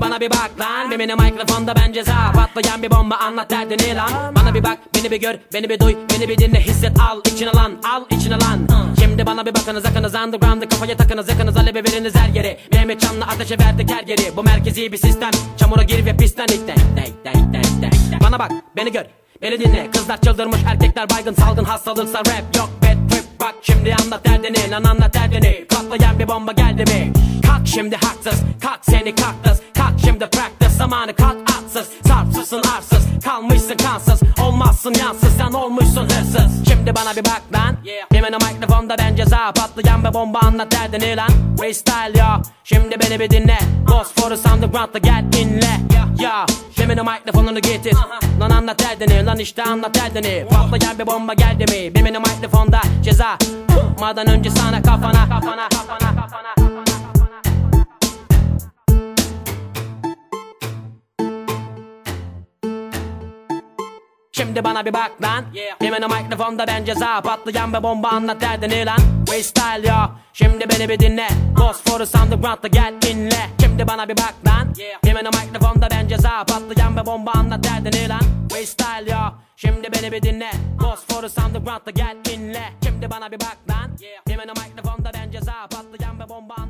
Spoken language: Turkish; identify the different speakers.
Speaker 1: bana bir bak lan. Mimini mikrofonda ben ceza Patlayan bir bomba. Anlat derdini lan. Bana bir bak beni bir gör beni bir duy Beni bir dinle. Hisset al içine lan Al içine lan. Şimdi bana bir bakınız akınız underground'ı Kafaya takınız yakınız alevi veriniz her yeri Mehmet Can'la ateşe verdik her yeri. Bu merkezi bir sistem. Çamura gir ve pistten ikte Bana bak beni gör Beni dinle. Kızlar çıldırmış erkekler baygın salgın hastalıksa rap yok trip Bak şimdi anlat derdini lan anlat derdini. Patlayan bir bomba geldi mi? Kalk şimdi haksız kalk seni kaktız. Kalk şimdi practice zamanı kalk atsız. Sarpsızsın arsız kalmışsın kansız. Olmazsın yansız sen olmuşsun hırsız. Şimdi bana bir bak lan Hemen o mikrofonda ben ceza Patlayan bir bomba anlat derdini lan. Freestyle ya Şimdi beni bir dinle. Bosphorus underground'da gel dinle. Ya. Hemen o mikrofonunu getir. Lan anlat derdini lan işte anlat derdini. Patlayan bir bomba geldi mi? O mikrofonda ceza. Madan önce sana kafana kafana kafana Şimdi bana bir bak lan. Hemen o mikrofonda ben ceza Patlayan bir bomba anlat derdini lan. Freestyle ya Şimdi beni bir dinle. Bosphorus underground'da gel dinle. Şimdi bana bir bak lan. Hemen o mikrofonda ben ceza Patlayan bir bomba anlat derdini lan. Freestyle ya Şimdi beni bir dinle. Bosphorus underground'da gel dinle. Şimdi bana bir bak lan. Hemen o mikrofonda ben ceza Patlayan bir bomba anlat